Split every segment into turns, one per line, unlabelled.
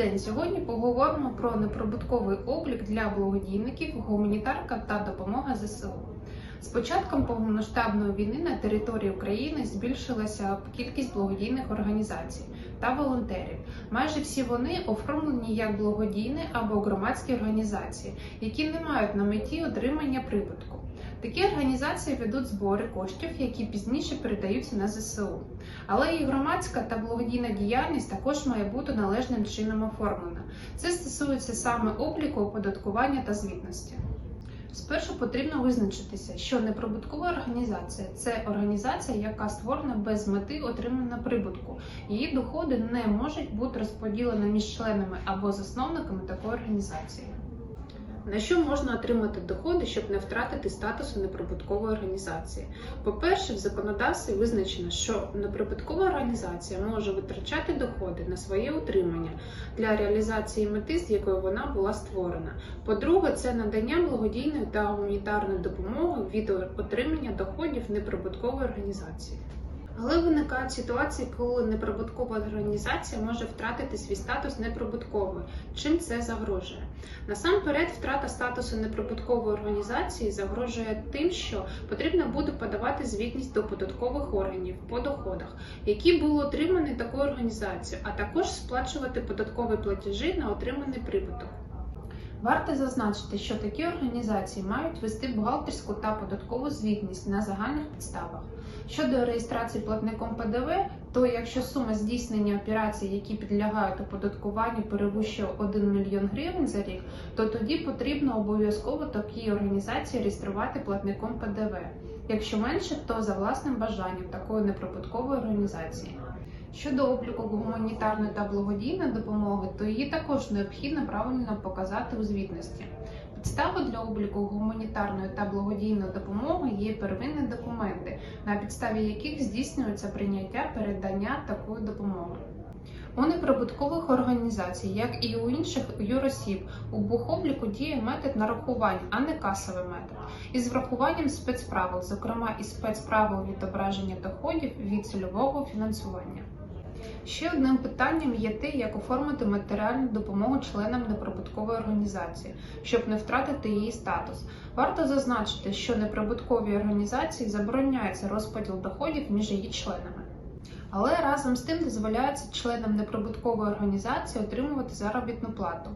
день. Сьогодні поговоримо про неприбутковий облік для благодійників, гуманітарка та допомога ЗСУ. З початком повномасштабної війни на території України збільшилася кількість благодійних організацій та волонтерів. Майже всі вони оформлені як благодійні або громадські організації, які не мають на меті отримання прибутку. Такі організації ведуть збори коштів, які пізніше передаються на ЗСУ. Але і громадська та благодійна діяльність також має бути належним чином оформлена. Це стосується саме обліку, оподаткування та звітності. Спершу потрібно визначитися, що неприбуткова організація це організація, яка створена без мети отримання прибутку. Її доходи не можуть бути розподілені між членами або засновниками такої організації. На що можна отримати доходи, щоб не втратити статусу неприбуткової організації? По-перше, в законодавстві визначено, що неприбуткова організація може витрачати доходи на своє утримання для реалізації мети, з якою вона була створена. По-друге, це надання благодійної та гуманітарної допомоги від отримання доходів неприбуткової організації. Але виникають ситуації, коли неприбуткова організація може втратити свій статус неприбуткової. Чим це загрожує? Насамперед, втрата статусу неприбуткової організації загрожує тим, що потрібно буде подавати звітність до податкових органів по доходах, які були отримані такою організацією, а також сплачувати податкові платежі на отриманий прибуток. Варто зазначити, що такі організації мають вести бухгалтерську та податкову звітність на загальних підставах. Щодо реєстрації платником ПДВ, то якщо сума здійснення операцій, які підлягають оподаткуванню, перевищує 1 мільйон гривень за рік, то тоді потрібно обов'язково такій організації реєструвати платником ПДВ. Якщо менше, то за власним бажанням такої неприбуткової організації. Щодо обліку гуманітарної та благодійної допомоги, то її також необхідно правильно показати у звітності. Підставою для обліку гуманітарної та благодійної допомоги є первинні документи, на підставі яких здійснюється прийняття передання такої допомоги. У неприбуткових організацій, як і у інших юросіб, у бухобліку діє метод нарахувань, а не касовий метод, із врахуванням спецправил, зокрема і спецправил відображення доходів від цільового фінансування. Ще одним питанням є те, як оформити матеріальну допомогу членам неприбуткової організації, щоб не втратити її статус. Варто зазначити, що неприбутковій організації забороняється розподіл доходів між її членами. Але разом з тим дозволяється членам неприбуткової організації отримувати заробітну плату.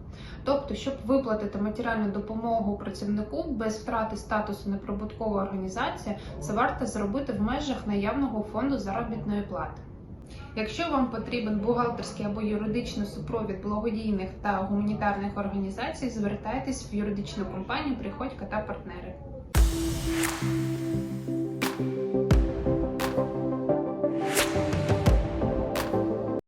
Тобто, щоб виплатити матеріальну допомогу працівнику без втрати статусу неприбуткової організації, це варто зробити в межах наявного фонду заробітної плати. Якщо вам потрібен бухгалтерський або юридичний супровід благодійних та гуманітарних організацій, звертайтесь в юридичну компанію Приходько та партнери.